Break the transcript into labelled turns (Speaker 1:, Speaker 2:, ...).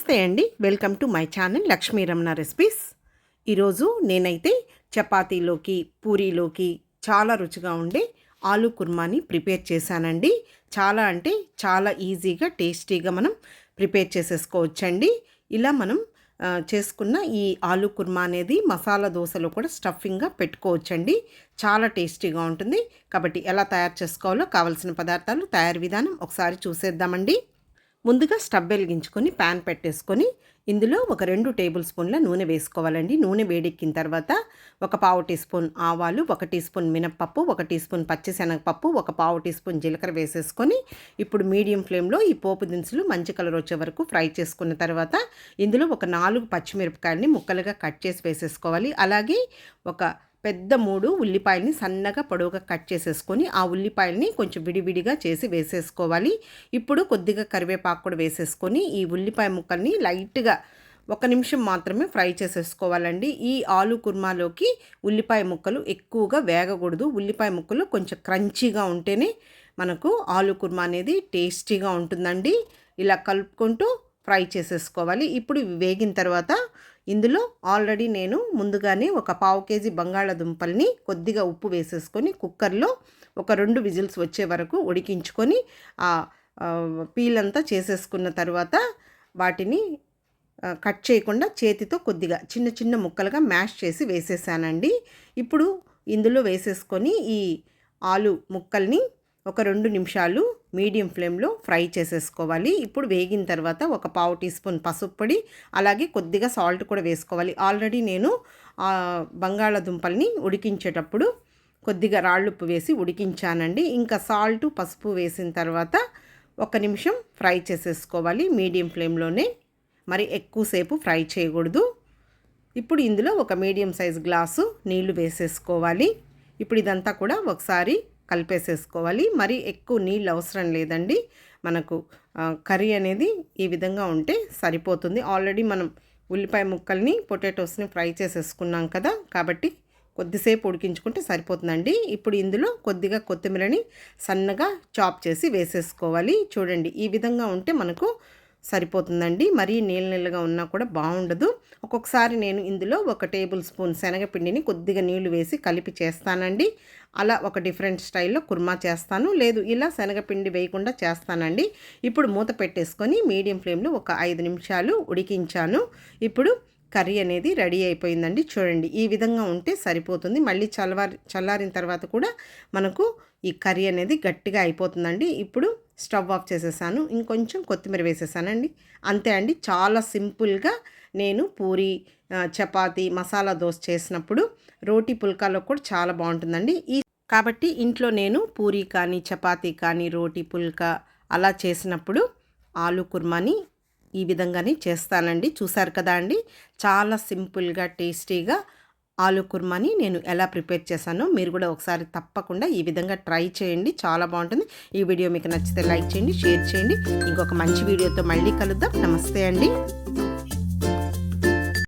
Speaker 1: నమస్తే అండి. Welcome to my channel Lakshmi Ramana recipes. ఈరోజు నేనైతే చపాతీలోకి పూరీలోకి చాలా రుచిగా ఉండే ఆలు కుర్మాని ప్రిపేర్ చేశానండి. చాలా అంటే చాలా ఈజీగా టేస్టీగా మనం ప్రిపేర్ చేసేసుకోవచ్చండి. ఇలా మనం చేసుకున్న ఈ ఆలు కుర్మా అనేది మసాలా దోశలో కూడా స్టఫింగ్గా పెట్టుకోవచ్చండి. చాలా టేస్టీగా ఉంటుంది. కాబట్టి ఎలా తయారు చేసుకోవాలో కావలసిన పదార్థాలు తయారు విధానం ఒకసారి చూసేద్దామండి. ముందుగా స్టవ్ వెలిగించుకొని ప్యాన్ పెట్టేసుకొని ఇందులో ఒక రెండు టేబుల్ స్పూన్ల నూనె వేసుకోవాలండి. నూనె వేడెక్కిన తర్వాత ఒక పావు టీ స్పూన్ ఆవాలు ఒక టీ స్పూన్ మినప్పప్పు ఒక టీ స్పూన్ పచ్చిశనగపప్పు ఒక పావు టీ స్పూన్ జీలకర్ర వేసేసుకొని ఇప్పుడు మీడియం ఫ్లేమ్లో ఈ పోపు దినుసులు మంచి కలర్ వచ్చే వరకు ఫ్రై చేసుకున్న తర్వాత ఇందులో ఒక నాలుగు పచ్చిమిరపకాయలని ముక్కలుగా కట్ చేసి వేసేసుకోవాలి. అలాగే ఒక పెద్ద మూడు ఉల్లిపాయల్ని సన్నగా పొడవుగా కట్ చేసేసుకొని ఆ ఉల్లిపాయల్ని కొంచెం విడివిడిగా చేసి వేసేసుకోవాలి. ఇప్పుడు కొద్దిగా కరివేపాకు కూడా వేసేసుకొని ఈ ఉల్లిపాయ ముక్కల్ని లైట్గా ఒక నిమిషం మాత్రమే ఫ్రై చేసేసుకోవాలండి. ఈ ఆలు కుర్మాలోకి ఉల్లిపాయ ముక్కలు ఎక్కువగా వేగకూడదు. ఉల్లిపాయ ముక్కలు కొంచెం క్రంచీగా ఉంటేనే మనకు ఆలు కుర్మా అనేది టేస్టీగా ఉంటుందండి. ఇలా కలుపుకుంటూ ఫ్రై చేసేసుకోవాలి. ఇప్పుడు వేగిన తర్వాత ఇందులో ఆల్రెడీ నేను ముందుగానే ఒక పావు కేజీ బంగాళాదుంపల్ని కొద్దిగా ఉప్పు వేసేసుకొని కుక్కర్లో ఒక రెండు విజిల్స్ వచ్చే వరకు ఉడికించుకొని ఆ పీలంతా పీల్ అంతా చేసేసుకున్న తర్వాత వాటిని కట్ చేయకుండా చేతితో కొద్దిగా చిన్న చిన్న ముక్కలుగా మ్యాష్ చేసి వేసేసానండి. ఇప్పుడు ఇందులో వేసేసుకొని ఈ ఆలు ముక్కల్ని ఒక రెండు నిమిషాలు మీడియం ఫ్లేమ్లో ఫ్రై చేసేసుకోవాలి. ఇప్పుడు వేగిన తర్వాత ఒక పావు టీ స్పూన్ పసుపు పొడి అలాగే కొద్దిగా సాల్ట్ కూడా వేసుకోవాలి. ఆల్రెడీ నేను బంగాళాదుంపల్ని ఉడికించేటప్పుడు కొద్దిగా రాళ్ళుప్పు వేసి ఉడికించానండి. ఇంకా సాల్ట్ పసుపు వేసిన తర్వాత ఒక నిమిషం ఫ్రై చేసేసుకోవాలి మీడియం ఫ్లేమ్లోనే. మరి ఎక్కువసేపు ఫ్రై చేయకూడదు. ఇప్పుడు ఇందులో ఒక మీడియం సైజ్ గ్లాసు నీళ్ళు వేసేసుకోవాలి. ఇప్పుడు ఇదంతా కూడా ఒకసారి కలిపేసేసుకోవాలి. మరి ఎక్కువ నీళ్ళు అవసరం లేదండి. మనకు కర్రీ అనేది ఈ విధంగా ఉంటే సరిపోతుంది. ఆల్రెడీ మనం ఉల్లిపాయ ముక్కల్ని పొటాటోస్ని ఫ్రై చేసేసుకున్నాం కదా. కాబట్టి కొద్దిసేపు ఉడికించుకుంటే సరిపోతుందండి. ఇప్పుడు ఇందులో కొద్దిగా కొత్తిమీరని సన్నగా చాప్ చేసి వేసేసుకోవాలి. చూడండి ఈ విధంగా ఉంటే మనకు సరిపోతుందండి. మరీ నీళ్ళ నీళ్ళగా ఉన్నా కూడా బాగుండదు ఒక్కొక్కసారి నేను ఇందులో ఒక టేబుల్ స్పూన్ శనగపిండిని కొద్దిగా నీళ్ళు వేసి కలిపి చేస్తానండి. అలా ఒక డిఫరెంట్ స్టైల్లో కుర్మా చేస్తాను. లేదు ఇలా శనగపిండి వేయకుండా చేస్తానండి. ఇప్పుడు మూత పెట్టేసుకొని మీడియం ఫ్లేమ్లో ఒక ఐదు నిమిషాలు ఉడికించాను. ఇప్పుడు కర్రీ అనేది రెడీ అయిపోయిందండి. చూడండి ఈ విధంగా ఉంటే సరిపోతుంది. మళ్ళీ చల్లారి చల్లారిన తర్వాత కూడా మనకు ఈ కర్రీ అనేది గట్టిగా అయిపోతుందండి. ఇప్పుడు స్టవ్ ఆఫ్ చేసేసాను. ఇంకొంచెం కొత్తిమీర వేసేసానండి. అంతే అండి. చాలా సింపుల్గా నేను పూరి చపాతి చపాతీ మసాలా దోశ చేసినప్పుడు రోటీ పుల్కాలో కూడా చాలా బాగుంటుందండి. ఈ కాబట్టి ఇంట్లో నేను పూరి కానీ చపాతీ కానీ రోటీ పుల్కా అలా చేసినప్పుడు ఆలు కుర్మాని ఈ విధంగానే చేస్తానండి. చూసారు కదా అండి? చాలా సింపుల్గా టేస్టీగా ఆలు కుర్మాని నేను ఎలా ప్రిపేర్ చేశానో మీరు కూడా ఒకసారి తప్పకుండా ఈ విధంగా ట్రై చేయండి. చాలా బాగుంటుంది. ఈ వీడియో మీకు నచ్చితే లైక్ చేయండి షేర్ చేయండి. ఇంకొక మంచి వీడియోతో మళ్ళీ కలుద్దాం. నమస్తే అండి.